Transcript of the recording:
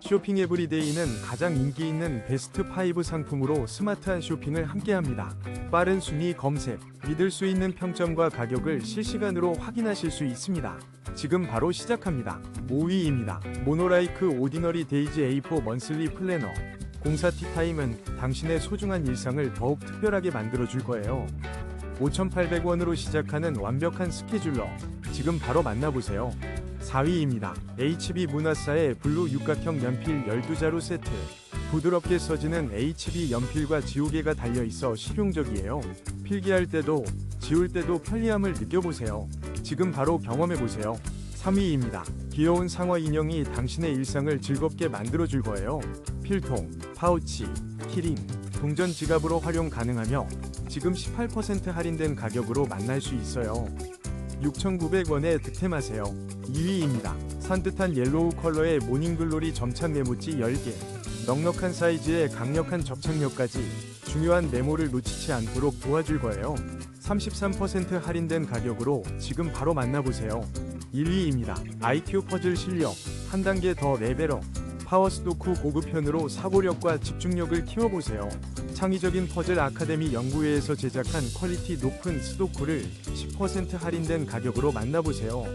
쇼핑 에브리데이는 가장 인기 있는 베스트 5 상품으로 스마트한 쇼핑을 함께합니다. 빠른 순위 검색, 믿을 수 있는 평점과 가격을 실시간으로 확인하실 수 있습니다. 지금 바로 시작합니다. 5위입니다. 모노라이크 오디너리 데이지 A4 먼슬리 플래너. 공사 티타임은 당신의 소중한 일상을 더욱 특별하게 만들어줄 거예요. 5,800원으로 시작하는 완벽한 스케줄러. 지금 바로 만나보세요. 4위입니다. HB 문화사의 블루 육각형 연필 12자루 세트. 부드럽게 써지는 HB 연필과 지우개가 달려있어 실용적이에요. 필기할 때도 지울 때도 편리함을 느껴보세요. 지금 바로 경험해보세요. 3위입니다. 귀여운 상어 인형이 당신의 일상을 즐겁게 만들어줄 거예요. 필통, 파우치, 키링, 동전 지갑으로 활용 가능하며 지금 18% 할인된 가격으로 만날 수 있어요. 6,900원에 득템하세요. 2위입니다. 산뜻한 옐로우 컬러의 모닝글로리 점착 메모지 10개. 넉넉한 사이즈에 강력한 접착력까지 중요한 메모를 놓치지 않도록 도와줄 거예요. 33% 할인된 가격으로 지금 바로 만나보세요. 1위입니다. IQ 퍼즐 실력 한 단계 더 레벨업. 파워스도쿠 고급편으로 사고력과 집중력을 키워보세요. 창의적인 퍼즐 아카데미 연구회에서 제작한 퀄리티 높은 스도쿠를 10% 할인된 가격으로 만나보세요.